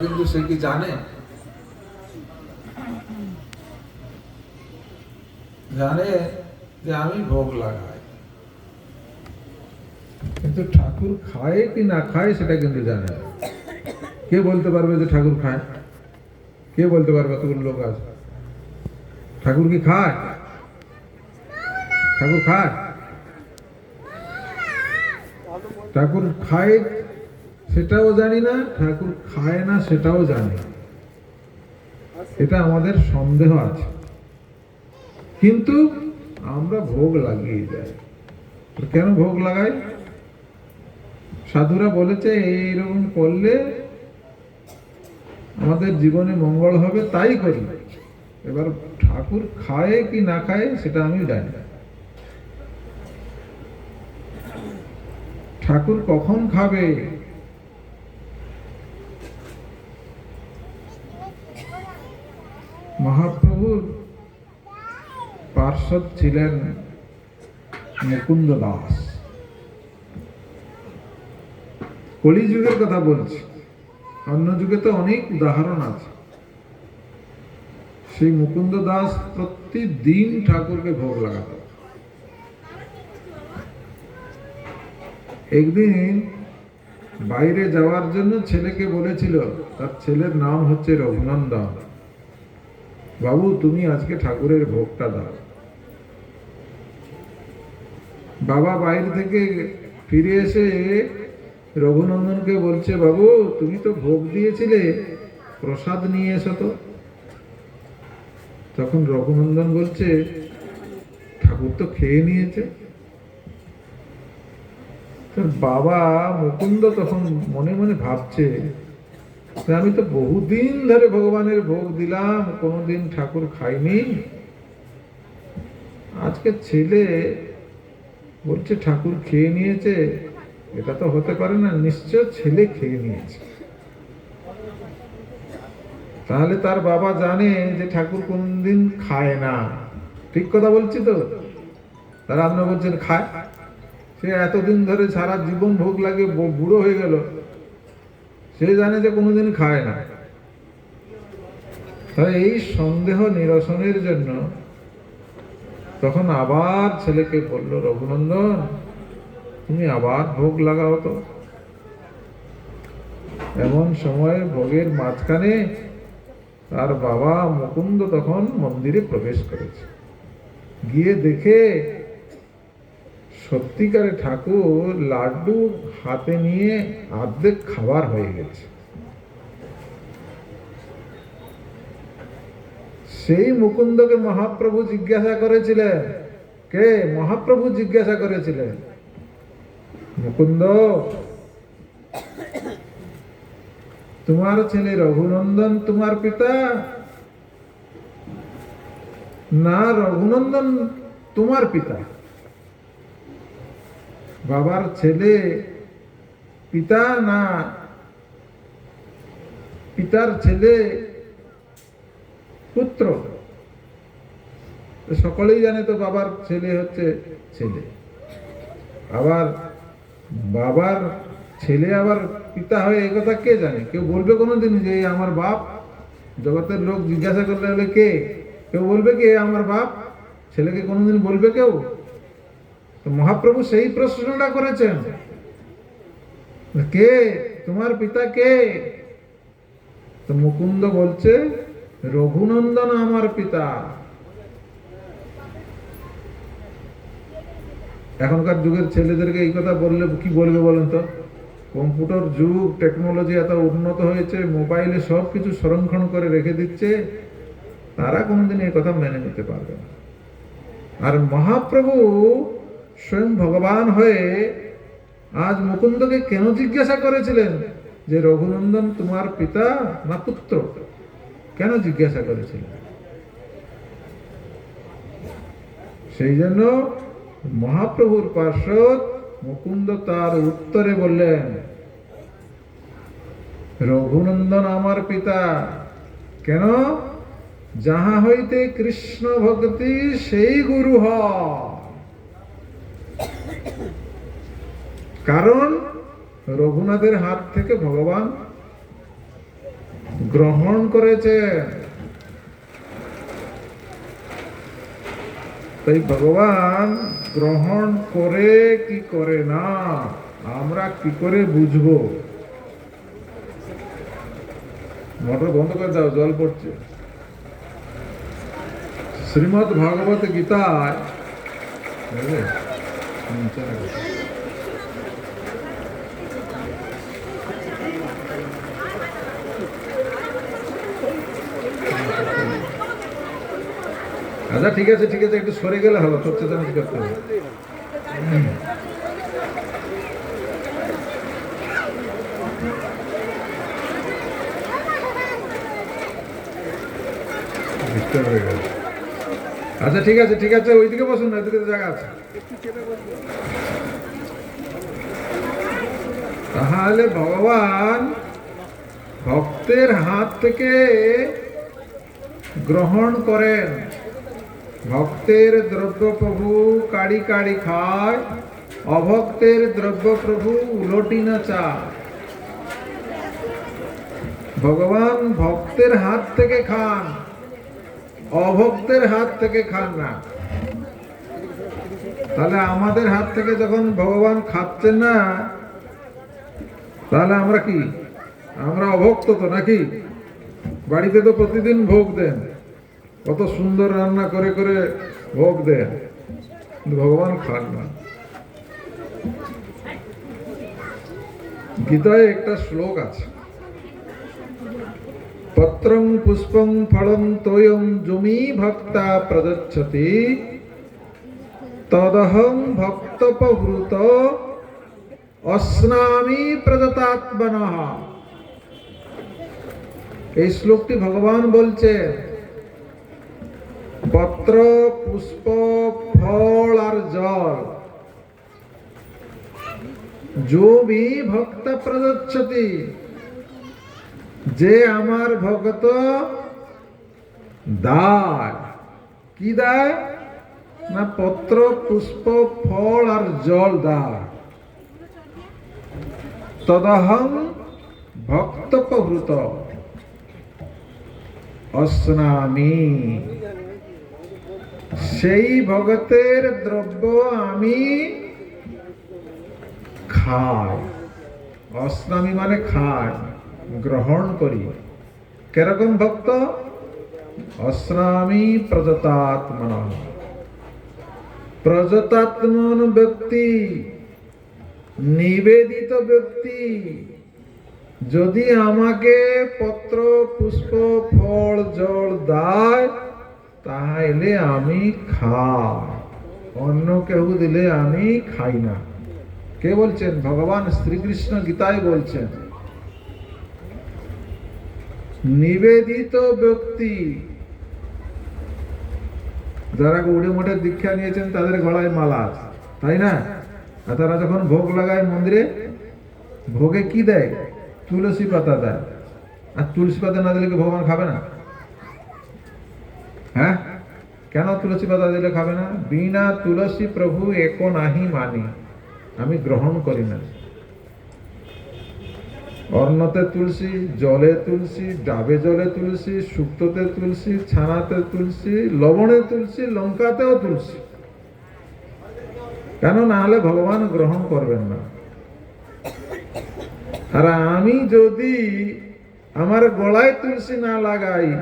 কিন্তু সে কি জানে জানে যে আমি ভোগ লাগাই কিন্তু ঠাকুর খায় কি না খায় সেটা কিন্তু জানে না। কে বলতে পারবে যে ঠাকুর খায় কে বলতে পারবে এতগুলো লোক আছে ঠাকুর কি খায় ঠাকুর খায় ঠাকুর খায় সেটাও জানি না, ঠাকুর খায় না, সেটাও জানি। এটা আমাদের সন্দেহ আছে। কিন্তু আমরা ভোগ লাগিয়ে যাই। কেন ভোগ লাগাই? সাধুরা বলেছে, এইরকম করলে আমাদের জীবনে মঙ্গল হবে, তাই করি। এবার ঠাকুর খায় কি না খায়, সেটা আমি জানি ঠাকুর কখন খাবে? মহাপ্রভুর পার্শ্বদ ছিলেন মুকুন্দ দাস কলিযুগের কথা বলছি, অন্য যুগে তো অনেক উদাহরণ আছে। সেই মুকুন্দ দাস প্রতিদিন ঠাকুরকে ভোগ লাগাত। একদিন বাইরে যাওয়ার জন্য ছেলেকে বলেছিল, তার ছেলের নাম হচ্ছে রঘুনন্দন। বাবু, তুমি আজকে ঠাকুরের ভোগটা দাও। বাবা বাইরে থেকে ফিরে এসে রঘুনন্দনকে বলছে, বাবু, তুমি তো ভোগ দিয়েছিলে, প্রসাদ নিয়ে এসো তো। তখন রঘুনন্দন বলছে, ঠাকুর তো খেয়ে নিয়েছে। বাবা মুকুন্দ তখন মনে মনে ভাবছে আমি তো বহুদিন ধরে ভগবানের ভোগ দিলাম, কোনোদিন ঠাকুর খাইনি। আজকে ছেলে বলছে, ঠাকুর খেয়ে নিয়েছে? এটা তো হতে পারে না, নিশ্চয় ছেলে খেয়ে নিয়েছে। তাহলে তার বাবা জানে যে ঠাকুর কোনদিন খায় না। ঠিক কথা বলছি তো? তারা আপনার বলছেন, খায়। সে এতদিন ধরে সারা জীবন ভোগ লাগে বুড়ো হয়ে গেল। সে জানে যে কোনোদিন খায় না। তাই এই সন্দেহ নিরসনের জন্য তখন আবার ছেলেকে বলল, রঘুনন্দন, তুমি আবার ভোগ লাগাও তো। এমন সময় ভোগের মাঝখানে তার বাবা মুকুন্দ তখন মন্দিরে প্রবেশ করেছে। গিয়ে দেখে সত্যিকারে ঠাকুর লাড্ডু হাতে নিয়ে অর্ধেক খাবার হয়ে গেছে। সেই মুকুন্দকে মহাপ্রভু জিজ্ঞাসা করেছিলেন, কে মহাপ্রভু জিজ্ঞাসা করেছিলেন? মুকুন্দ, তোমার ছেলে রঘুনন্দন তোমার পিতা? না, রঘুনন্দন তোমার পিতা। বাবার ছেলে, পিতা না, পিতার ছেলে, পুত্র। সকলেই জানে তো বাবার ছেলে হচ্ছে ছেলে। আবার বাবার ছেলে আবার পিতা হয় কথা কে জানে? কেউ বলবে কোনোদিন যে আমার বাপ। জগতের লোক জিজ্ঞাসা করলে কে? কেউ বলবে কে আমার বাপ? ছেলেকে কোনোদিন বলবে কেউ? মহাপ্রভু সেই প্রশ্নটা করেছেন। কে? তোমার পিতা কে? তো মুকুন্দ বলছে, রঘুনন্দন আমার পিতা। এখনকার যুগের ছেলেদেরকে এই কথা বললে কি বলবে বলেন তো? কম্পিউটার যুগ, টেকনোলজি এত উন্নত হয়েছে, মোবাইলে সব কিছু সংরক্ষণ করে রেখে দিচ্ছে, তারা কোনোদিন এই কথা মেনে নিতে পারবে না। আর মহাপ্রভু স্বয়ং ভগবান হয়ে আজ মুকুন্দকে কেন জিজ্ঞাসা করেছিলেন যে, রঘুনন্দন তোমার পিতা না পুত্র? কেন জিজ্ঞাসা করেছিলেন? সেই জন্য মহাপ্রভুর পার্শ্বদ মুকুন্দ তার উত্তরে বললেন, রঘুনন্দন আমার পিতা, কেন? যাহা হইতে কৃষ্ণ ভক্তি, সেই গুরু হয়। কারণ রঘুনাথের হাত থেকে ভগবান গ্রহণ করেছে। তাই ভগবান গ্রহণ করে কি করে না, আমরা কি করে বুঝব? মোটর বন্ধ করে দাও, জল পড়ছে। শ্রীমদ ভাগবত গীতায় বুঝলে? হুম, চলে গেছে। আচ্ছা ঠিক আছে ঠিক আছে, একটু সরে গেলে হলো তোর চেঁচামেচি করতে হবে। আচ্ছা ঠিক আছে ঠিক আছে, ওইদিকে বসুন না, ওইদিকে জায়গা আছে। তাহলে ভগবান ভক্তের হাত থেকে গ্রহণ করেন। ভক্তের দ্রব্য প্রভু কাড়ি কাড়ি খায়, অভক্তের দ্রব্য প্রভু উলটি না চায়। ভগবান ভক্তের হাত থেকে খান, অভক্তের হাত থেকে খান না। তাহলে আমাদের হাত থেকে যখন ভগবান খাচ্ছেন না, তাহলে আমরা কি? আমরা অভক্ত তো নাকি? বাড়িতে তো প্রতিদিন ভোগ দেন। কত সুন্দর রান্না করে করে ভোগ দেন ভগবান খান না। গীতায় একটা শ্লোক আছে। পত্রং পুষ্পং ফলং তোয়ং জমি ভক্তা প্রদচ্ছতি। তদহং ভক্তপভূত অস্নামি প্রদতাত্মনঃ এই শ্লোকটি ভগবান বলছে পত্র, পুষ্প, ফল আর জল। भी ভক্ত প্রদচ্ছতি। যে আমার ভক্ত দায়। কি দায়? না পত্র, পুষ্প, ফল আর জল দেয়। তদহং ভক্ত প্রভৃত অস্নামি সেই ভগতের দ্রব্য আমি খাই। অস্নামি মানে খাই, গ্রহণ করি। কেরকম ভক্ত? অস্নামি প্রজতাত্মন প্রজতাত্মন ব্যক্তি, নিবেদিত ব্যক্তি। যদি আমাকে পত্র, পুষ্প, ফল, জল দেয় তাহলে আমি খাই। অন্য কেউ দিলে আমি খাই না। কে বলছেন? ভগবান শ্রীকৃষ্ণ গীতায় বলছেন, নিবেদিত ব্যক্তি, যারা উড়ে মোটে দীক্ষা নিয়েছেন, তাদের গলায় মালা তাই না? আর তারা যখন ভোগ লাগায় মন্দিরে, ভোগে কি দেয়? তুলসী পাতা দেয়। আর তুলসী পাতা না দিলে কি ভগবান খাবে না? হ্যাঁ? কেন তুলসী পাতা দিলে খাবে না? বিনা তুলসী প্রভু এক নাহি মানি। আমি গ্রহণ করি না। অন্নতে তুলসী, জলে তুলসী, ডাবে জলে তুলসী শুক্ততে তুলসী, ছানাতে তুলসী, লবণে তুলসী, লঙ্কাতেও তুলসী। কেন না হলে ভগবান গ্রহণ করবেন না। আর আমি যদি আমার গলায় তুলসী না লাগাই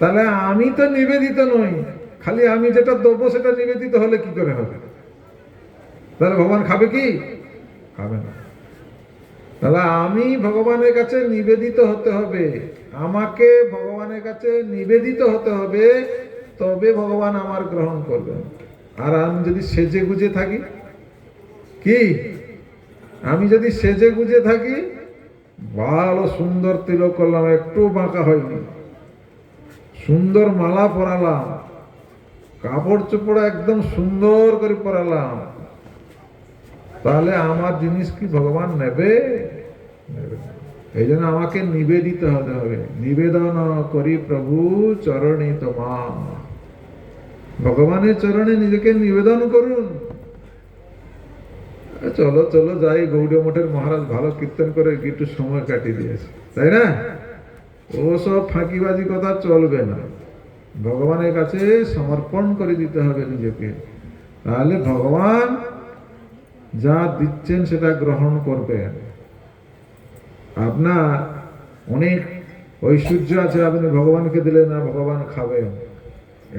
তাহলে আমি তো নিবেদিত নই। খালি আমি যেটা দেবো সেটা নিবেদিত হলে কি করে হবে? তাহলে ভগবান খাবে কি? খাবে না। তাহলে আমি ভগবানের কাছে নিবেদিত হতে হবে। আমাকে ভগবানের কাছে নিবেদিত হতে হবে, তবে ভগবান আমার গ্রহণ করবেন। আর আমি যদি সেজে গুজে থাকি, কি? আমি যদি সেজে গুজে থাকি, ভালো সুন্দর তিলক করলাম, একটু বাঁকা হয়নি। সুন্দর মালা পরালাম। কাপড় চোপড় একদম সুন্দর করে পরালাম। তাহলে আমার জিনিস কি ভগবান নেবে? এই জন্য আমাকে নিবেদিত হতে হবে। নিবেদন করি প্রভু চরণে তোমা ভগবানের চরণে নিজেকে নিবেদন করুন। চলো চলো যাই গৌড়ীয় মঠের মহারাজ ভালো কীর্তন করে একটু সময় কাটিয়ে দিয়েছে। তাই না? ও সব ফাঁকিবাজি কথা চলবে না। ভগবানের কাছে সমর্পণ করে দিতে হবে নিজেকে। তাহলে ভগবান যা দিচ্ছেন সেটা গ্রহণ করবেন। আপনার অনেক ঐশ্বর্য আছে, আপনি ভগবানকে দিলে না ভগবান খাবেন।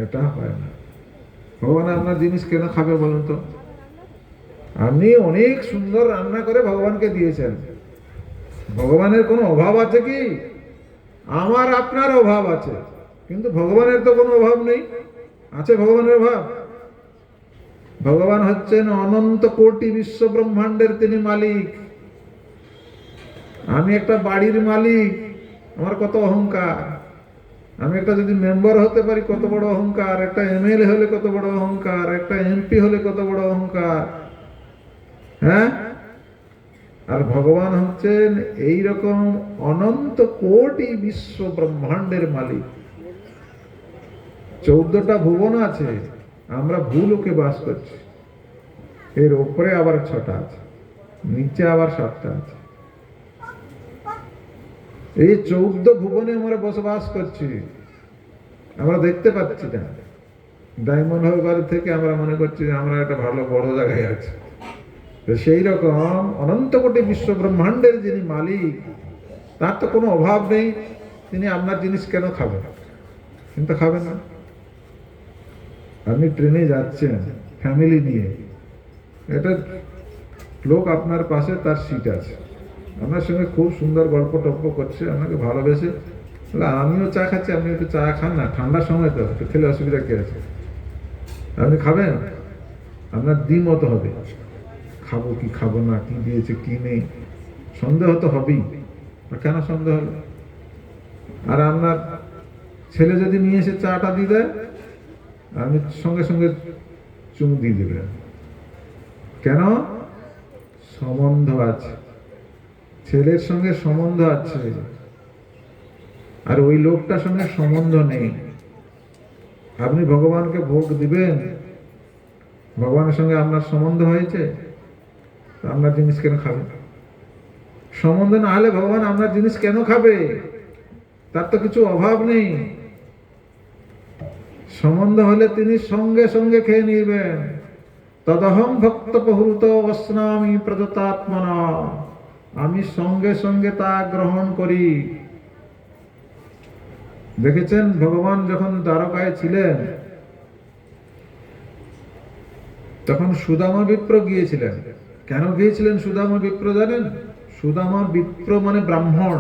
এটা হয় না। ভগবান আপনার জিনিস কেন খাবে বলুন তো? আপনি অনেক সুন্দর রান্না করে ভগবানকে দিয়েছেন। ভগবানের কোনো অভাব আছে কি? আমার আপনার অভাব আছে, কিন্তু ভগবানের তো কোনো অভাব নেই। আছে ভগবানের অভাব? ভগবান হচ্ছেন অনন্ত কোটি বিশ্ব ব্রহ্মাণ্ডের তিনি মালিক। আমি একটা বাড়ির মালিক, আমার কত অহংকার। আমি একটা যদি মেম্বার হতে পারি, কত বড় অহংকার। একটা এমএলএ হলে কত বড় অহংকার, একটা এমপি হলে কত বড় অহংকার। হ্যাঁ? আর ভগবান হচ্ছেন এই রকম অনন্ত কোটি বিশ্ব ব্রহ্মাণ্ডের মালিক। চৌদ্দটা ভুবন আছে, আমরা ভূলোকে বাস করছি। এর ওপরে আবার ছটা আছে, নিচে আবার সাতটা আছে। এই চৌদ্দ ভুবনে আমরা বসবাস করছি। আমরা দেখতে পাচ্ছি না। ডায়মন্ড হারবার থেকে আমরা মনে করছি যে আমরা একটা ভালো বড় জায়গায় আছি। সেই রকম অনন্ত কোটি বিশ্ব ব্রহ্মাণ্ডের যিনি মালিক, তার তো কোনো অভাব নেই। তিনি আপনার জিনিস কেন খাবেন কিন্তু খাবেন না। আপনি ট্রেনে যাচ্ছেন, ফ্যামিলি নিয়ে। এটা লোক আপনার পাশে, তার সিট আছে। আপনার সঙ্গে খুব সুন্দর গল্প টল্প করছে আপনাকে ভালোবেসে। আমিও চা খাচ্ছি, আপনি একটু চা খান না, ঠান্ডার সময় তো খেলে অসুবিধা কি আছে? আপনি খাবেন? আপনার দ্বিমত হবে। খাব কি খাব না, কি দিয়েছে, কি নেই। সন্দেহ তো হবেই কেন সন্দেহ হলো আর আপনার ছেলে যদি নিয়ে এসে চাটা দিয়ে দেয় আপনি সঙ্গে সঙ্গে চুমু দিয়ে দেবেন কেন? সম্বন্ধ আছে। ছেলের সঙ্গে সম্বন্ধ আছে। আর ওই লোকটার সঙ্গে সম্বন্ধ নেই। আপনি ভগবানকে ভোগ দিবেন? ভগবানের সঙ্গে আপনার সম্বন্ধ হয়েছে? আপনার জিনিস কেন খাবে? সম্বন্ধ না হলে ভগবান আপনার জিনিস কেন খাবে? তার তো কিছু অভাব নেই। সম্বন্ধ হলে তিনি সঙ্গে সঙ্গে খেয়ে নিবেন। তদহম ভক্ত বহুত অস্নামি প্রদতাত্মনা আমি সঙ্গে সঙ্গে তা গ্রহণ করি। দেখেছেন? ভগবান যখন দ্বারকায় ছিলেন, তখন সুদামা বিপ্র গিয়েছিলেন। কেন গিয়েছিলেন সুদামা বিপ্র জানেন? সুদামা বিপ্র মানে ব্রাহ্মণ।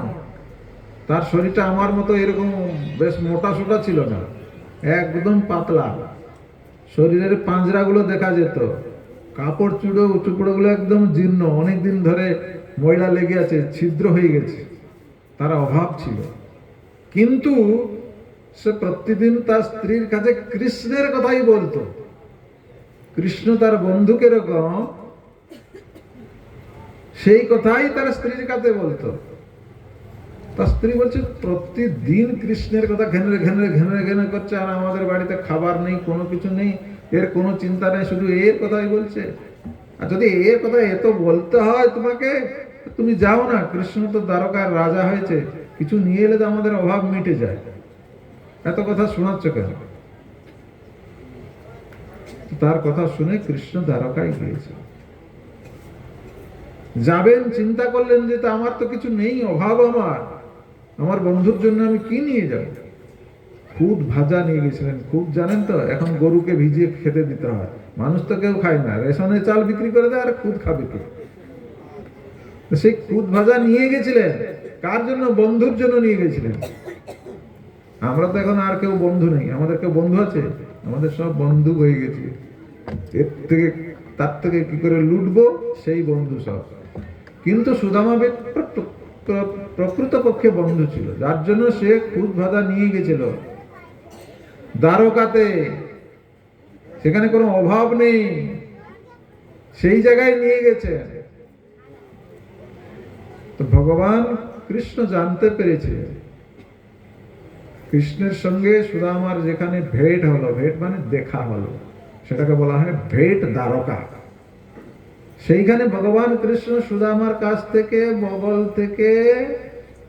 তার শরীরটা আমার মতো এরকম বেশ মোটা সোটা ছিল না, একদম পাতলা। শরীরের পাঁজরাগুলো দেখা যেত। কাপড় চুড়ো, চুপড়োগুলো একদম জীর্ণ। অনেক দিন ধরে ময়লা লেগে আছে, ছিদ্র হয়ে গেছে। তার অভাব ছিল। কিন্তু সে প্রতিদিন তার স্ত্রীর কাছে কৃষ্ণের কথাই বলতো। কৃষ্ণ তার বন্ধুকে কীরকম সেই কথাই তার স্ত্রীর কাছে বলতো। তার স্ত্রী বলছে, প্রতিদিন কৃষ্ণের কথা ঘেনে ঘেনে ঘেনে ঘেনে করছে, আর আমাদের বাড়িতে খাবার নেই, কোনো কিছু নেই, এর কোনো চিন্তা নেই, শুধু এর কথাই বলছে। আর যদি এর কথা এত বলতে হয় তোমাকে তুমি যাও না, কৃষ্ণ তো দ্বারকার রাজা হয়েছে, কিছু নিয়ে এলে তো আমাদের অভাব মিটে যায়। এত কথা শোনাচ্ছ কেন? তার কথা শুনে কৃষ্ণ দ্বারকায় গিয়েছে। যাবেন, চিন্তা করলেন যে তা আমার তো কিছু নেই, অভাব আমার। আমার বন্ধুর জন্য আমি কি নিয়ে যাব? খুদ ভাজা নিয়ে গেছিলেন। খুব জানেন তো, এখন গরুকে ভিজিয়ে খেতে দিতে হয়। মানুষ তো কেউ খায় না, রেশনে চাল বিক্রি করে দেয় আর খুদ খাবে কে? সেই খুদ ভাজা নিয়ে গেছিলেন। কার জন্য? বন্ধুর জন্য নিয়ে গেছিলেন। আমরা তো এখন আর কেউ বন্ধু নেই। আমাদের কেউ বন্ধু আছে? আমাদের সব বন্ধু হয়ে গেছে। এর থেকে, তার থেকে কি করে লুটবো? সেই বন্ধু সব। কিন্তু সুদামা প্রকৃত পক্ষে বন্ধু ছিল। যার জন্য সে খুদ ভাজা নিয়ে গেছিল। দ্বারকাতে। সেখানে কোনো অভাব নেই। সেই জায়গায় নিয়ে গেছে। তো ভগবান কৃষ্ণ জানতে পেরেছে। কৃষ্ণের সঙ্গে সুদামার যেখানে ভেট হলো, ভেট মানে দেখা হলো। সেটাকে বলা হয় ভেট দ্বারকা। সেইখানে ভগবান কৃষ্ণ সুদামার কাছ থেকে বগল থেকে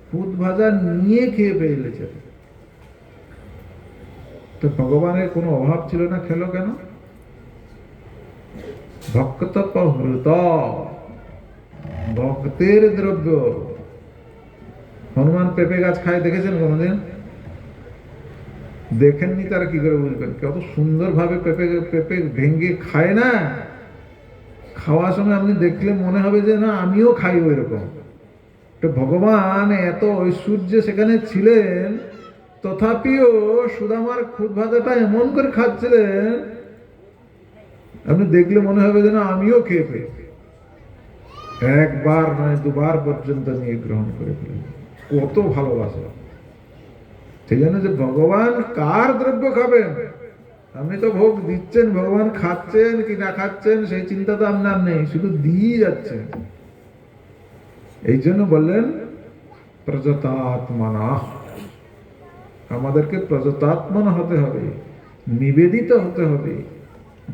খুদ ভাজা নিয়ে খেয়ে ফেলেছে তো ভগবানের কোনো অভাব ছিল না, খেলো কেন? ভক্ত প্রহৃত, ভক্তের দ্রব্য। হনুমান পেঁপে গাছ খায়, দেখেছেন কোনোদিন? দেখেননি তারা কি করে বুঝবেন? কত সুন্দর ভাবে পেঁপে পেঁপে ভেঙ্গে খায় না। খাওয়ার সময় আপনি দেখলে মনে হবে যে, না, আমিও খাই ওই রকম তো ভগবান এত ঐশ্বর্য সেখানে ছিলেন, তথাপিও সুদামার খুদ ভাজাটা এমন করে খাচ্ছিলেন, আপনি দেখলে মনে হবে যে, না, আমিও খেয়ে ফেলি একবার নয়, দুবার পর্যন্ত নিয়ে গ্রহণ করে ফেলেন কত ভালোবাসা। সেই জন্য যে ভগবান কার দ্রব্য খাবেন? আপনি তো ভোগ দিচ্ছেন, ভগবান খাচ্ছেন কি না খাচ্ছেন, সেই চিন্তা তো আপনার নেই, শুধু দিয়ে যাচ্ছেন এই জন্য বললেন, প্রজতাত্মনা। আমাদেরকে প্রজতাত্মনা হতে হবে, নিবেদিত হতে হবে,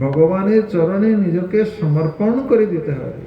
ভগবানের চরণে নিজকে সমর্পণ করে দিতে হবে।